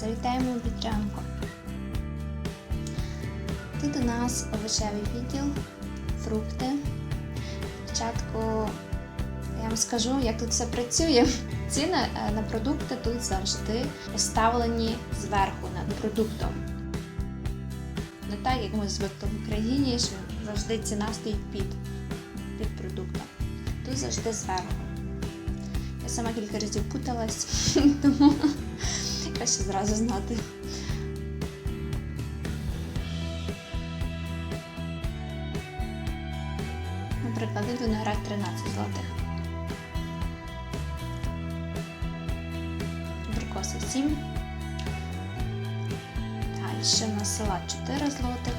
Завітаємо в Бітрянку. Тут у нас овочевий відділ, фрукти. Спочатку я вам скажу, як тут все працює. Ціни е, на продукти тут завжди поставлені зверху над продуктом. Не так, як ми звикли в Україні, що завжди ціна стоїть під, під продуктом. Тут завжди зверху. Я сама кілька разів путалась, тому краще зразу знати. Наприклад, тут виноград 13 злотих. Абрикоси 7. Далі у нас салат 4 злотих,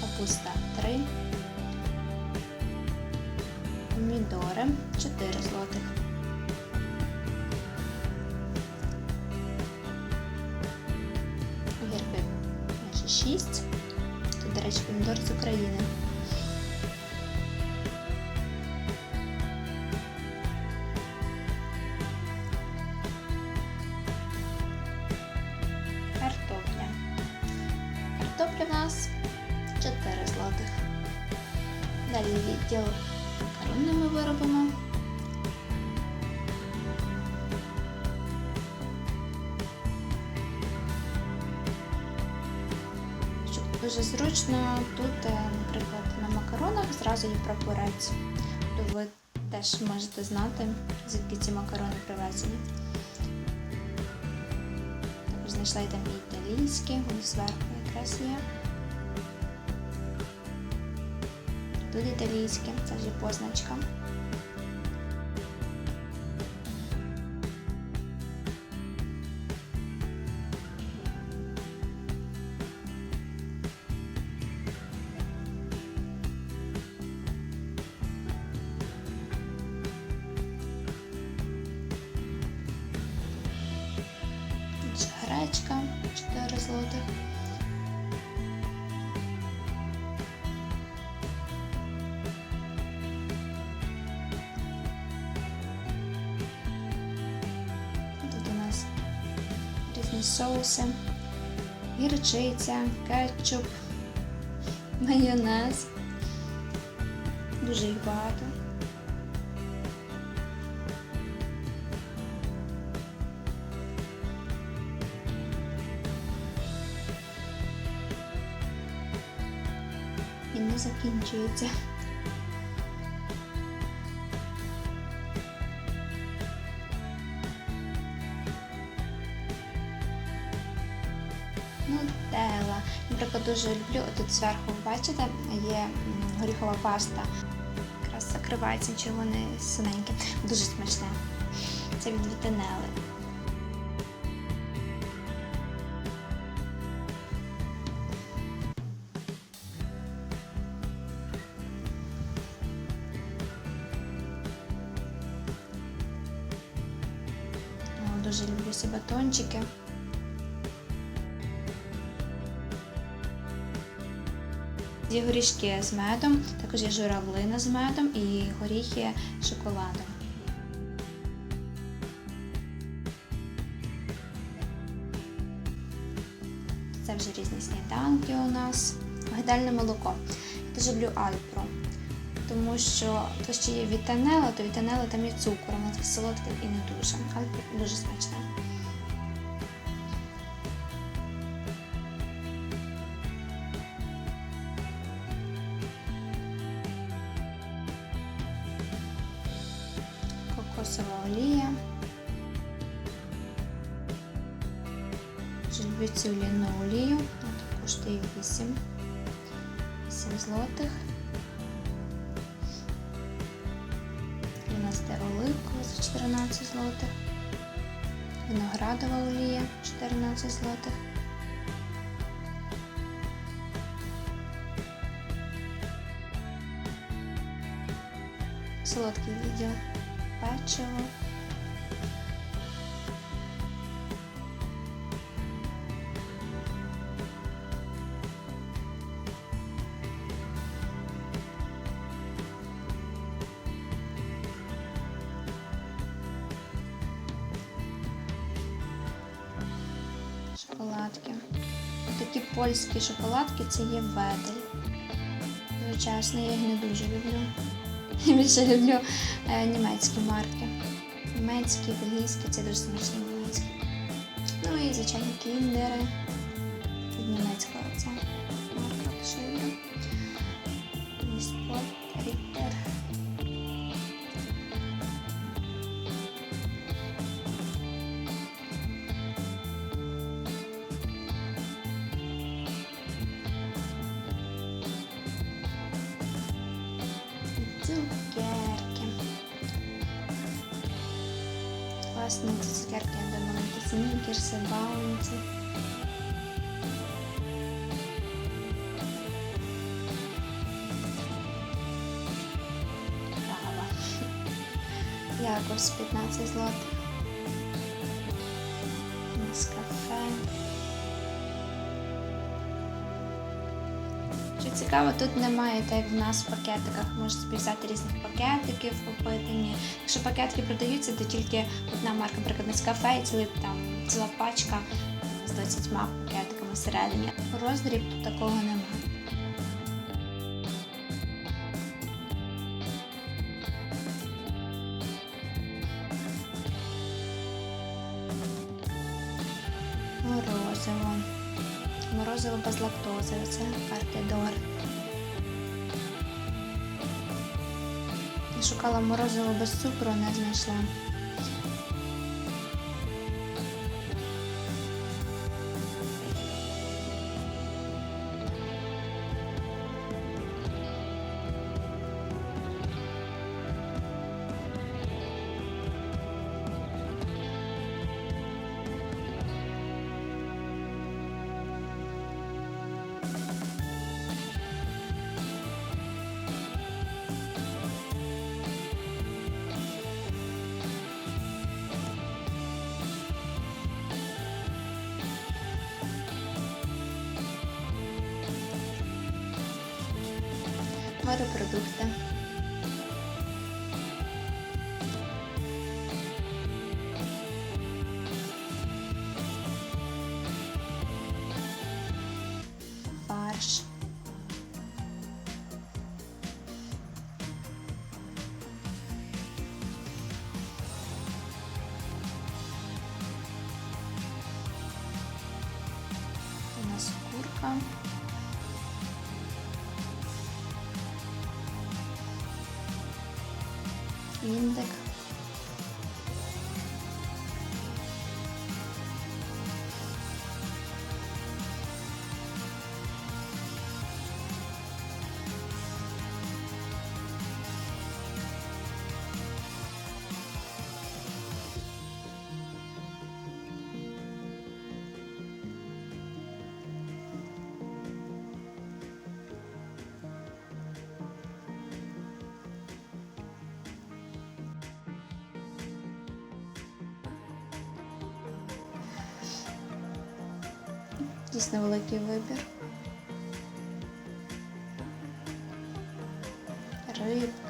капуста 3, помідори 4 злотих. 6. Тут, до речі, помідор з України. Картопля. Картопля в нас 4 злотих. Далі відділ макаронними виробами. Дуже зручно тут, е, наприклад, на макаронах зразу є прапорець. То ви теж можете знати, звідки ці макарони привезені. Також знайшла і там і італійські, вони зверху якраз є. Тут італійське, це вже позначка. Соуси, гірчиця, кетчуп, майонез. Дуже їх багато. І не закінчується. Нутелла. Наприклад, дуже люблю. Тут зверху, бачите, є горіхова паста. Якраз закривається червоне синеньке. Дуже смачне. Це від вітанели. Дуже люблю ці батончики. Є горішки з медом, також є журавлина з медом і горіхи з шоколадом. Це вже різні сніданки у нас. Мигдальне молоко. Я дуже люблю Альпро, тому що то ще є вітанела, то вітанела там є цукор, воно солодке і не дуже. Альпро дуже смачне. Кокосова олія. Дуже люблю цю олійну олію. От коштує 8, 8 злотих. Нас оливкова за 14 злотих. Виноградова олія 14 злотих. Солодкий відділ печиво. шоколадки. Такі польські шоколадки це є ведель. Чесно, я їх не дуже люблю. Я більше люблю е, німецькі марки. Німецькі, бельгійські, це дуже смачні німецькі. Ну і звичайно кіндери. Від німецького це марка, я люблю. Ріттер. Класні с цукерки, я думала, якісь снікерси, баунті. Кава. Якобс 15 злотих. Цікаво, тут немає, так як в нас в пакетиках. Можна собі взяти різних пакетиків, купити. Ні. Якщо пакетики продаються, то тільки одна марка, наприклад, Нескафе і цілий, там, ціла пачка з 20 пакетиками всередині. Роздріб тут такого немає. Морозиво. Морозиво без лактози. Це Артедор. Я шукала морозиво без цукру, не знайшла. Морепродукти. Фарш. 你在看。Дійсно великий вибір. Рибка.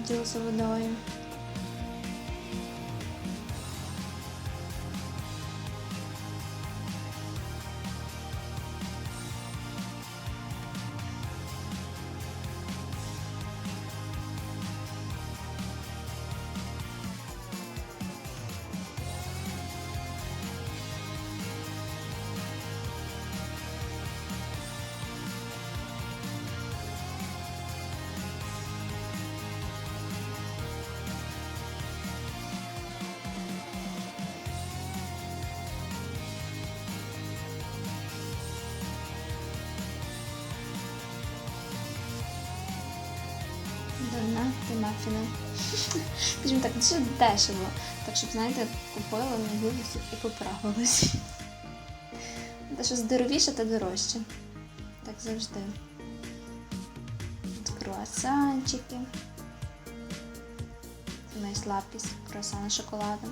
Відділ за водою. ті. Скажімо так, дуже дешево. Так, щоб, знаєте, купила, вивісі і поправилась. Те що здоровіше та дорожче. Так завжди. От круасанчики. Найслабкість шоколада з шоколадом.